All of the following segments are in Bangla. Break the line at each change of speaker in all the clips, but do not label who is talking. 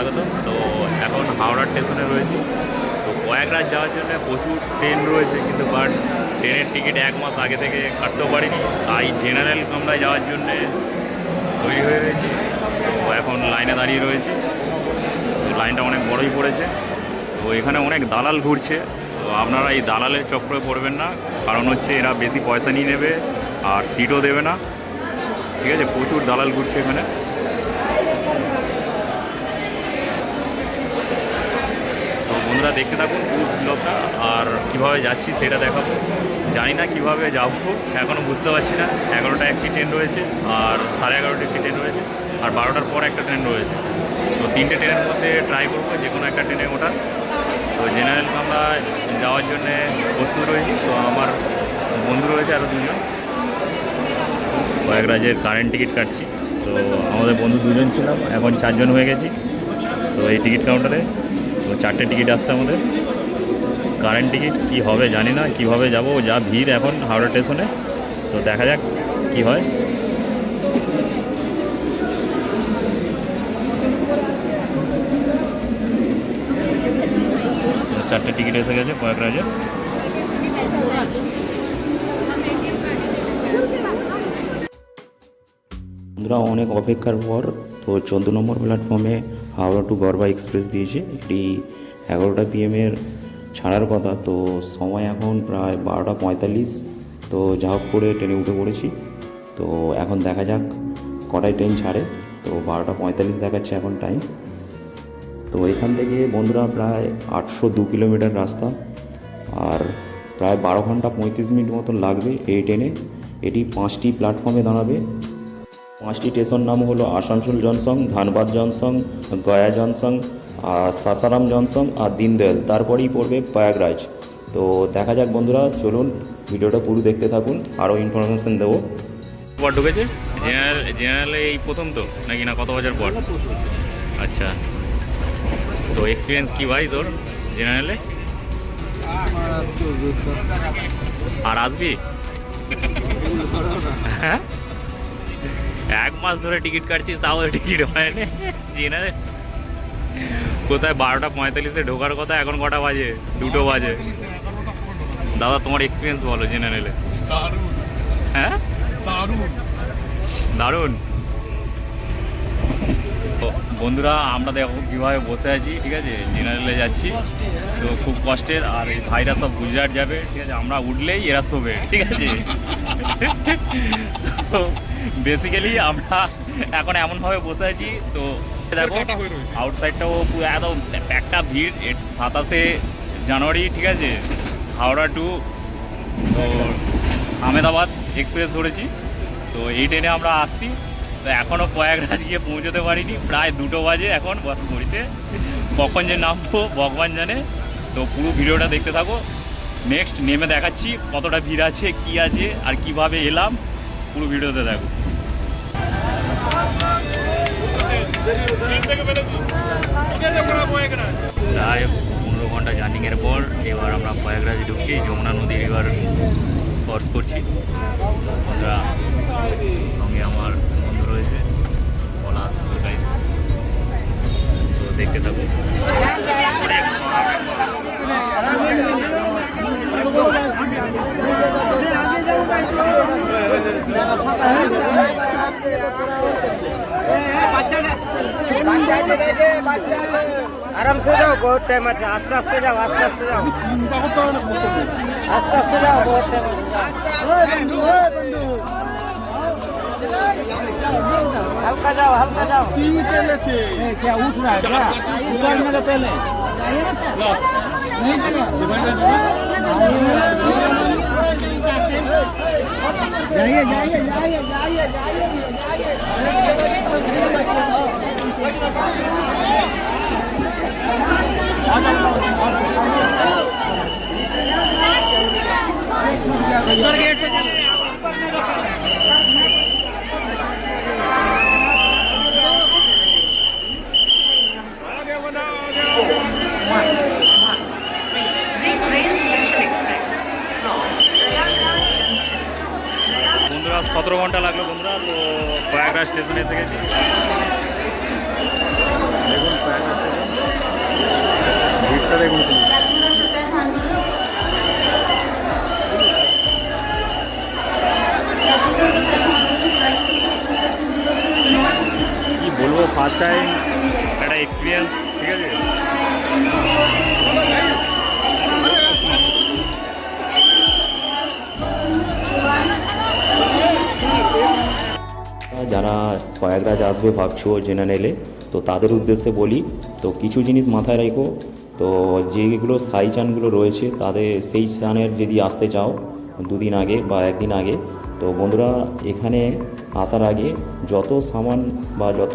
স্বাগত। তো এখন হাওড়া স্টেশনে রয়েছি। তো প্রয়াগরাজ যাওয়ার জন্য প্রচুর ট্রেন রয়েছে কিন্তু বাট ট্রেনের টিকিট এক মাস আগে থেকে কাটতেও পারিনি। তাই জেনারেল কামরায় যাওয়ার জন্যে তৈরি হয়ে রয়েছি। তো এখন লাইনে দাঁড়িয়ে রয়েছি। তো লাইনটা অনেক বড়ই পড়েছে। তো এখানে অনেক দালাল ঘুরছে। তো আপনারা এই দালালের চক্রে পড়বেন না। কারণ হচ্ছে এরা বেশি পয়সা নিয়ে নেবে আর সিটও দেবে না। ঠিক আছে? প্রচুর দালাল ঘুরছে এখানে তো বন্ধুরা দেখতে থাকুন পুরো ব্লগটা আর কীভাবে যাচ্ছি সেটা দেখাবো। জানি না কীভাবে যাব এখনও বুঝতে পারছি না। এগারোটা একটি ট্রেন রয়েছে, আর সাড়ে এগারোটা একটি ট্রেন রয়েছে, আর বারোটার পর একটা ট্রেন রয়েছে। তো তিনটে ট্রেনের মধ্যে ট্রাই করব যে কোনো একটা ট্রেনে ওঠার। তো জেনারেল আমরা যাওয়ার জন্যে প্রস্তুত রয়েছি। তো আমার বন্ধু রয়েছে আরও দুজন। প্রয়াগরাজের কারেন্ট টিকিট কাটছি। তো আমাদের বন্ধু দুজন ছিলাম, এখন চারজন হয়ে গেছি। তো এই টিকিট কাউন্টারে তো চারটে টিকিট আসছে আমাদের। কারেন্ট টিকিট কি হবে জানি না, কীভাবে যাব, যা ভিড় এখন হাওড়া স্টেশনে। তো দেখা যাক কি হয়। চারটে টিকিট এসে গেছে প্রয়াগরাজের
বন্ধুরা, অনেক অপেক্ষার পর তো চোদ্দ নম্বর প্ল্যাটফর্মে হাওড়া টু গড়বা এক্সপ্রেস দিয়েছে। এটি এগারোটা পিএমের ছাড়ার কথা। তো সময় এখন প্রায় বারোটা পঁয়তাল্লিশ। তো যা হোক করে ট্রেনে উঠে পড়েছি। তো এখন দেখা যাক কটায় ট্রেন ছাড়ে। তো বারোটা পঁয়তাল্লিশ দেখাচ্ছে এখন টাইম তো এখান থেকে বন্ধুরা প্রায় আটশো দু কিলোমিটার রাস্তা। আর প্রায় বারো ঘণ্টা পঁয়ত্রিশ মিনিট মতন লাগবে এই ট্রেনে এটি পাঁচটি প্ল্যাটফর্মে দাঁড়াবে। পাঁচটি স্টেশন নাম হলো আসানসোল জনসং, ধানবাদ জনসং, গয়া জনসং আর সাসারাম জনসং আর দিনদয়াল। তারপরেই পড়বে প্রয়াগরাজ। তো দেখা যাক বন্ধুরা, চলুন ভিডিওটা পুরো দেখতে থাকুন। আরও ইনফরমেশন দেবো।
পর ঢুকেছে? জেনারেল, জেনারেলে এই প্রথম তো, নাকি না? কত বছর পর? আচ্ছা। তো এক্সপিরিয়েন্স কী ভাই তোর জেনারেলে? আর আসবি? হ্যাঁ? এক মাস ধরে টিকিট কাটছিস তাও টিকিট হয়নি। জেনারেল কোথায় বারোটা পঁয়তাল্লিশে ঢোকার কথা এখন কটা বাজে? দুটো বাজে। দাদা তোমার এক্সপিরিয়েন্স বলো জেনারেলে হ্যাঁ? দারুণ। তো বন্ধুরা আমরা দেখো কীভাবে বসে আছি ঠিক আছে? জেনারেলে যাচ্ছি। তো খুব কষ্টের আর এই ভাইরা সব গুজরাট যাবে ঠিক আছে? আমরা উঠলেই এরা শোবে ঠিক আছে? তো বেসিক্যালি আমরা এখন এমনভাবে বসে আছি তো দেখো আউটসাইডটাও পুরো একদম একটা ভিড় সাতাশে জানুয়ারি ঠিক আছে? হাওড়া টু তো আহমেদাবাদ এক্সপ্রেস ধরেছি। তো এই ট্রেনে আমরা আসছি। তো এখনও প্রয়াগরাজ গিয়ে পৌঁছতে পারিনি। প্রায় দুটো বাজে এখন ঘড়িতে কখন যে নামবো ভগবান জানে। তো পুরো ভিডিওটা দেখতে থাকো। নেক্সট নেমে দেখাচ্ছি, কতটা ভিড় আছে, কি আছে, আর কীভাবে এলাম, পুরো ভিডিওতে দেখো। প্রায় পনেরো ঘণ্টা জার্নিংয়ের পর এবার আমরা প্রয়াগরাজ ঢুকছি, যমুনা নদীর এবার ক্রস করছি। আমরা সঙ্গে আমার বন্ধু রয়েছে তো দেখতে থাকো।
আরাম সে যাও বহুত টাইম আছে আস্তে আস্তে যাও আস্তে আস্তে যাও আস্তে আস্তে যাও বহুত টাইম হালকা যাও হালকা যাও
जाइए जाइए जाइए जाइए जाइए
अंदर বন্ধুরা,
সতেরো ঘণ্টা লাগল বন্ধুরা, তো প্রয়াগরাজ স্টেশনে এসে গেছি। দেখুন দেখুন কি বলব ফার্স্ট টাইম
যারা প্রয়াগরাজ আসবে ভাবছ জেনারেলে তো তাদের উদ্দেশ্যে বলি, তো কিছু জিনিস মাথায় রেখো। তো যেগুলো সাই চানগুলো রয়েছে, তাদের সেই চানের যদি আসতে চাও দুদিন আগে বা একদিন আগে, তো বন্ধুরা এখানে আসার আগে যত সামান বা যত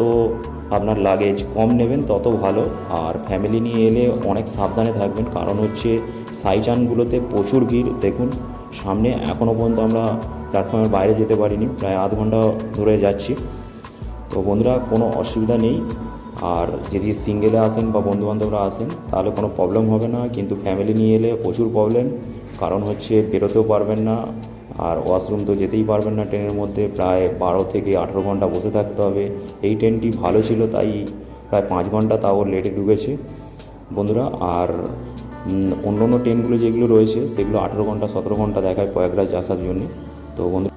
আপনার লাগেজ কম নেবেন, তত ভালো। আর ফ্যামিলি নিয়ে এলে অনেক সাবধানে থাকবেন, কারণ হচ্ছে সাইচানগুলোতে প্রচুর ভিড়। দেখুন, সামনে এখনও পর্যন্ত আমরা প্ল্যাটফর্মের বাইরে যেতে পারিনি, প্রায় আধ ঘণ্টা ধরে যাচ্ছি। তো বন্ধুরা, কোনো অসুবিধা নেই। আর যদি সিঙ্গেলে আসেন বা বন্ধুবান্ধবরা আসেন, তাহলে কোনো প্রবলেম হবে না। কিন্তু ফ্যামিলি নিয়ে এলে প্রচুর প্রবলেম কারণ হচ্ছে বেরোতেও পারবেন না, আর ওয়াশরুম তো যেতেই পারবেন না ট্রেনের মধ্যে। প্রায় বারো থেকে আঠেরো ঘণ্টা বসে থাকতে হবে। এই ট্রেনটি ভালো ছিল, তাই প্রায় পাঁচ ঘণ্টা তাও লেটে ঢুকেছে বন্ধুরা, আর অন্য অন্য ট্রেনগুলো যেগুলো রয়েছে, সেগুলো আঠেরো ঘণ্টা, সতেরো ঘণ্টা দেখায় প্রয়াগরাজ আসার জন্য। তো বন্ধু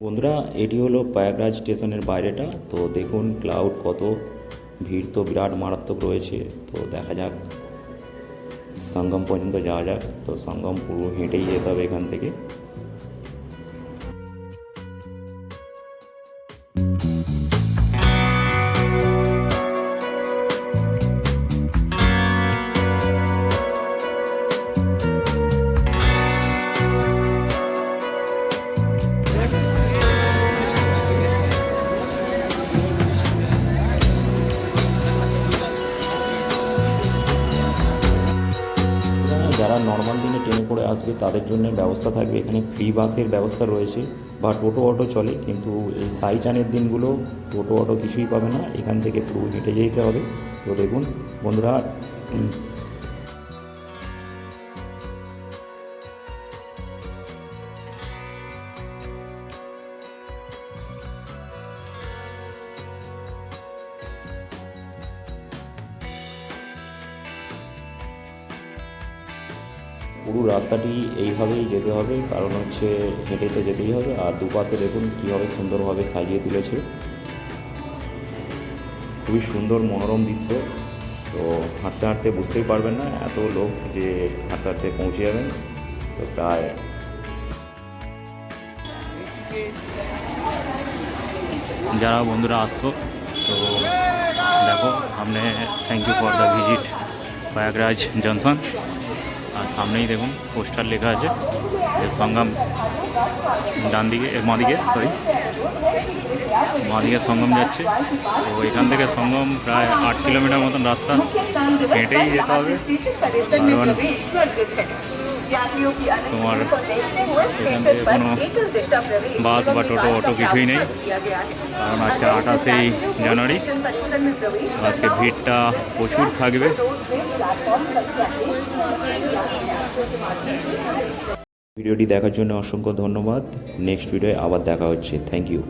বন্ধুরা, এটি হলো প্রয়াগরাজ স্টেশনের বাইরেটা। তো দেখুন, ক্লাউড কত ভিড়, তো বিরাট মারাত্মক রয়েছে। তো দেখা যাক, সঙ্গম পর্যন্ত যাওয়া যাক। তো সঙ্গম পুরো হেঁটেই যেতে হবে এখান থেকে। নর্মাল দিনে ট্রেনে করে আসবে, তাদের জন্য ব্যবস্থা থাকবে। এখানে ফ্রি বাসের ব্যবস্থা রয়েছে বা টোটো অটো চলে, কিন্তু এই সাই চানের দিনগুলো টোটো অটো কিছুই পাবে না। এখান থেকে পুরো হেঁটে যেতে হবে। তো দেখুন বন্ধুরা পুরো রাস্তাটি এইভাবেই যেতে হবে, কারণ হচ্ছে হেঁটে তো যেতেই হবে। আর দুপাশে দেখুন কীভাবে সুন্দরভাবে সাজিয়ে তুলেছে। খুবই সুন্দর মনোরম দৃশ্য। তো হাঁটতে হাঁটতে বুঝতেই পারবেন না, এত লোক যে হাঁটতে হাঁটতে পৌঁছে যাবেন। তো প্রায়
যারা বন্ধুরা আসছো, তো দেখো, সামনে thank you for the visit Prayagraj junction আর সামনেই দেখুন পোস্টার লেখা আছে যে সঙ্গম ডান দিকে বাঁ দিকে সরি বাঁ দিকে সঙ্গম যাচ্ছে। তো এখান থেকে সঙ্গম প্রায় আট কিলোমিটার মতন রাস্তা হেঁটেই যেতে হবে। তোমার এখান থেকে কোনো বাস বা টোটো, অটো কিছুই নেই। কারণ আজকে আঠাশেই জানুয়ারি। আজকে ভিড়টা প্রচুর থাকবে।
ভিডিওটি দেখার জন্য অসংখ্য ধন্যবাদ। নেক্সট ভিডিওয়ে আবার দেখা হচ্ছে। Thank you